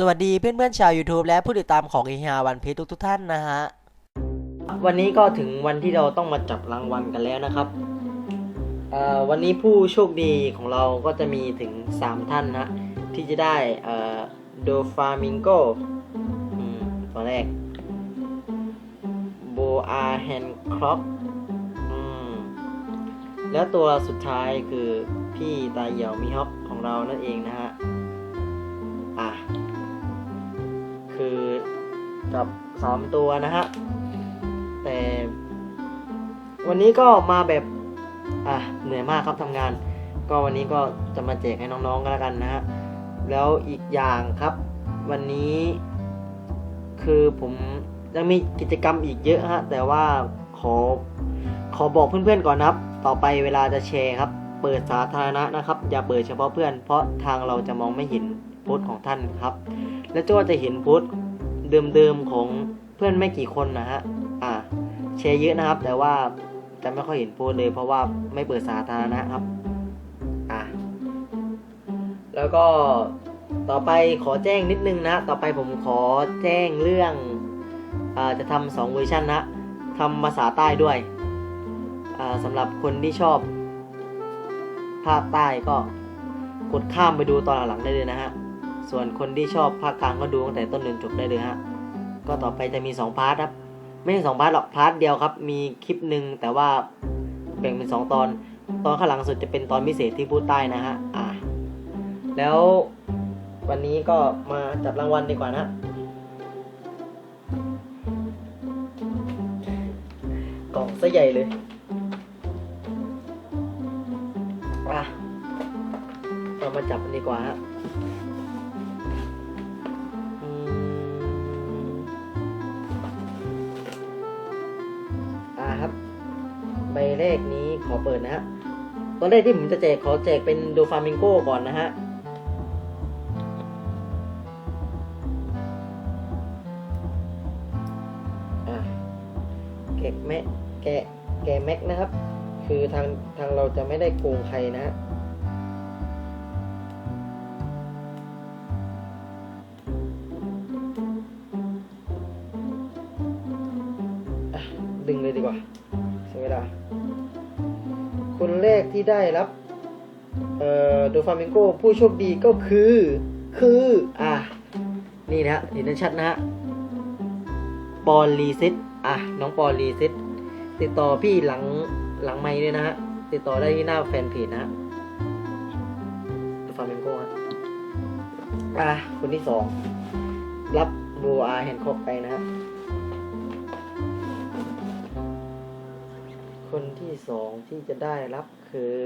สวัสดีเพื่อนๆชาว YouTube และผู้ติดตามของอีฮาวันพีทุกทุกๆท่านนะฮะ วันนี้ก็ถึงวันที่เราต้องมาจับรางวัลกันแล้วนะครับ วันนี้ผู้โชคดีของเราก็จะมีถึง 3 ท่านนะ ที่จะได้โดฟามิงโกตัวแรกโบอาแฮนครอปแล้วตัวสุดท้ายคือพี่ตาเหยี่ยวมิฮอกของเรานั่นเองนะฮะ จับสามตัวนะฮะ แต่ วันนี้ก็มาแบบ อะ เหนื่อยมากครับทำงาน ก็วันนี้ก็จะมาแจกให้น้องๆกันแล้วกันนะฮะ แล้วอีกอย่างครับ วันนี้ คือผมยังมีกิจกรรมอีกเยอะฮะ แต่ว่าขอ ขอบอกเพื่อนๆก่อนนะครับ ต่อไปเวลาจะแชร์ครับ เปิดสาธารณะนะครับ อย่าเปิดเฉพาะเพื่อน เพราะทางเราจะมองไม่เห็นโพสต์ของท่านครับ และก็จะเห็นโพสต์ เดิมๆของเพื่อนไม่กี่คนนะฮะ อ่าแชร์เยอะนะครับ แต่ว่าจะไม่ค่อยเห็นโพสเลย เพราะว่าไม่เปิดสาธารณะครับ อ่าแล้วก็ต่อไปขอแจ้งนิดนึงนะ ต่อไปผมขอแจ้งเรื่องอ่าจะทำสองเวอร์ชันนะทำภาษาใต้ด้วยอ่าสำหรับคนที่ชอบภาคใต้ก็กดข้ามไปดูตอนหลังได้เลยนะฮะ ส่วนคนที่ชอบภาคกลางก็ดูตั้งแต่ต้นจนจบได้เลยฮะ ก็ต่อไปจะมี 2 พาร์ทครับ ไม่ใช่สองพาร์ทหรอก พาร์ทเดียวครับ มีคลิปหนึ่งแต่ว่าแบ่งเป็น 2 ตอน ตอนข้างหลังสุดจะเป็นตอนพิเศษที่พูดใต้นะฮะ อ่า แล้ววันนี้ก็มาจับรางวัลดีกว่านะ กล่องซะใหญ่เลย อะเรามาจับกันดีกว่าฮะ ครับ ใบแรกนี้ขอเปิดนะฮะตอนแรกที่ผมจะแจกขอแจกเป็นโดฟามิงโก้ก่อนนะฮะแกะแมะแกะแกะแม็กนะครับ คือทางทางเราจะไม่ได้โกงใครนะฮะ คนแรกที่ได้รับเอ่อโดฟามิงโกผู้โชคดีก็คือ คือ อะ นี่นะฮะเห็นได้ชัดนะฮะปอนรีซิตอะ น้องปอนรีซิตติดต่อพี่หลังหลังไม้ด้วยนะฮะ ติดต่อได้ที่หน้าแฟนเพจนะฟาเมนโกฮะอะคนที่สอง รับโบอาแฮนคอกไปนะฮะ ที่สองที่จะได้รับคือ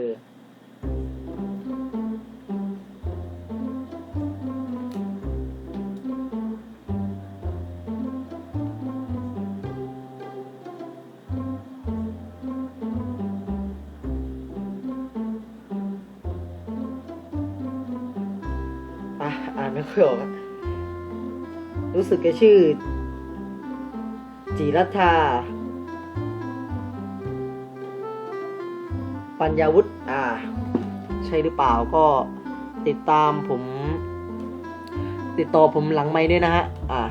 อะอ่านไม่ค่อยออกรู้สึกจะชื่อ จิรัธา ปัญญาวุฒิอ่า ใช่หรือเปล่าก็ติดตามผม ติดต่อผมหลังไม้ด้วยนะฮะ อ่า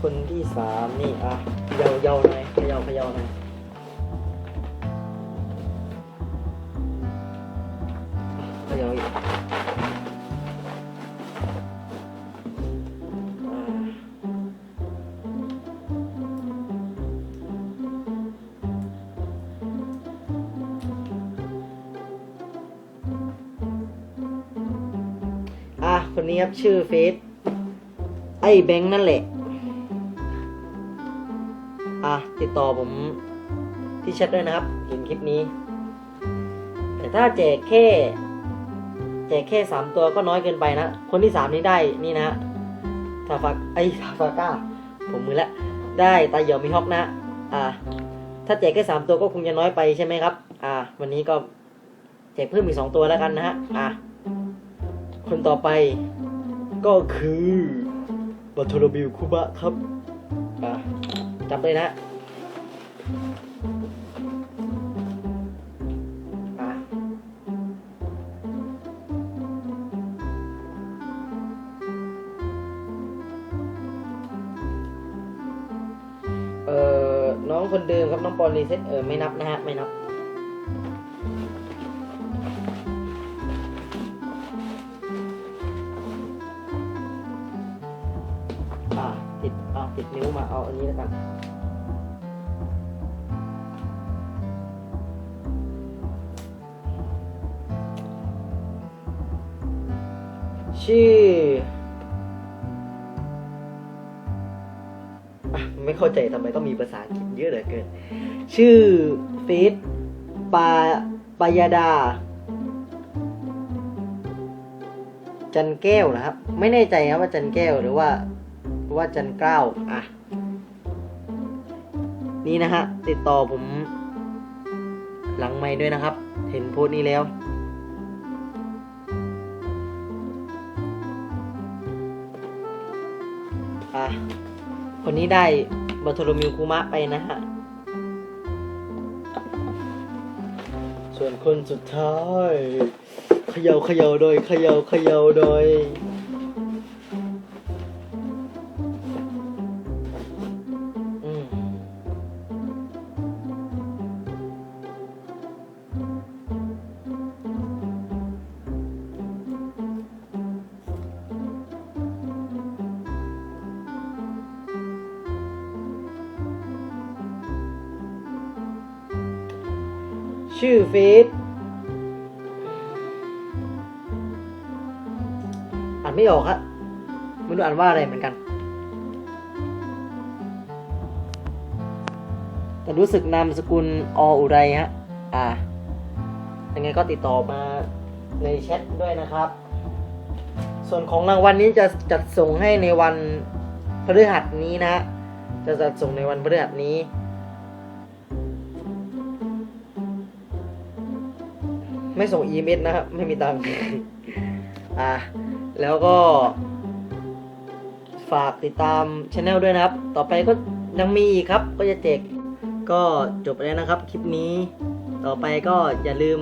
คนที่สามนี่ อะเยาเยาหน่อยเยาเยาหน่อย คนนี้ครับชื่อเฟซไอ้แบงค์นั่นแหละ อะ ติดต่อผมที่แชทด้วยนะครับเห็นคลิปนี้ แต่ถ้าแจกแค่ แจกแค่สามตัวก็น้อยเกินไปนะ คนที่สามนี้ได้นี่นะทาฟาไอ้ทาฟาก้า ผมมือละ ได้ตาเหยี่ยวมีฮอกนะ อ่า ถ้าแจกแค่สามตัวก็คงจะน้อยไปใช่ไหมครับ อ่า วันนี้ก็แจกเพิ่มอีกสองตัวแล้วกันนะฮะ อ่า คนต่อไปก็คือบัตโทรบิลคูบะครับจับเลยนะน้องคนเดิมครับน้องปอนรีเซ็ตเออไม่นับนะฮะไม่นับ มาเอาอันนี้แล้วกันชื่อไม่เข้าใจทำไมต้องมีภาษาอังกฤษเยอะเหลือเกิน ชื่อเฟสปาปายาดา จันแก้วนะครับ ไม่แน่ใจครับว่าจันแก้วหรือว่าว่าจันเกล้าอะ นี่นะฮะติดต่อผมหลังไม้ด้วยนะครับ เห็นโพสต์นี้แล้ว อะ คนนี้ได้บัตโทโรมิวคุมะไปนะฮะ ส่วนคนสุดท้าย เขย่าเขย่าโดยเขย่าเขย่าโดย ชื่อเฟซอ่านไม่ออกครับไม่รู้อ่านว่าอะไรเหมือนกัน แต่รู้สึกนามสกุลออุไรฮะ อ่ายังไงก็ติดต่อมาในแชทด้วยนะครับ ส่วนของรางวัลนี้จะจัดส่งให้ในวันพฤหัสนี้นะ จะจัดส่งในวันพฤหัสนี้ ไม่ส่งอีเมลนะครับไม่มีตังค์อ่าแล้วก็ ฝากติดตามช anel ด้วยนะครับ ต่อไปก็ยังมีอีกครับ ก็จะแจกก็จบแล้วนะครับ คลิปนี้ ต่อไปก็อย่าลืม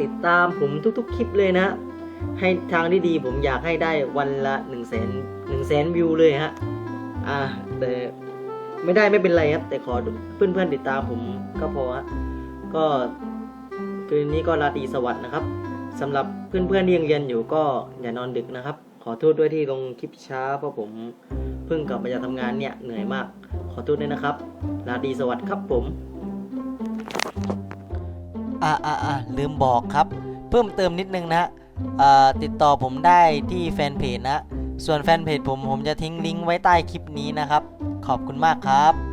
ติดตามผมทุกๆ คลิปเลยนะ ให้ทางที่ดีผมอยากให้ได้วันละ1นึ่งแสนหนึ่งแสนวิวเลยฮะอ่าแต่ไม่ได้ไม่เป็นไรครับ แต่ขอเพื่อนๆติดตามผมก็พอฮะก็ คืนนี้ก็ราตรีสวัสดิ์นะครับสำหรับเพื่อนๆที่ยังเรียนอยู่ก็อย่านอนดึกนะครับ ขอโทษด้วยที่ลงคลิปช้าเพราะผมเพิ่งกลับมาจากทำงานเนี่ยเหนื่อยมาก ขอโทษด้วยนะครับ ราตรีสวัสดิ์ครับผมอ่าอ่าอ่าลืมบอกครับ เพิ่มเติมนิดนึงนะฮะติดต่อผมได้ที่แฟนเพจนะ ส่วนแฟนเพจผมผมจะทิ้งลิงก์ไว้ใต้คลิปนี้นะครับ ขอบคุณมากครับ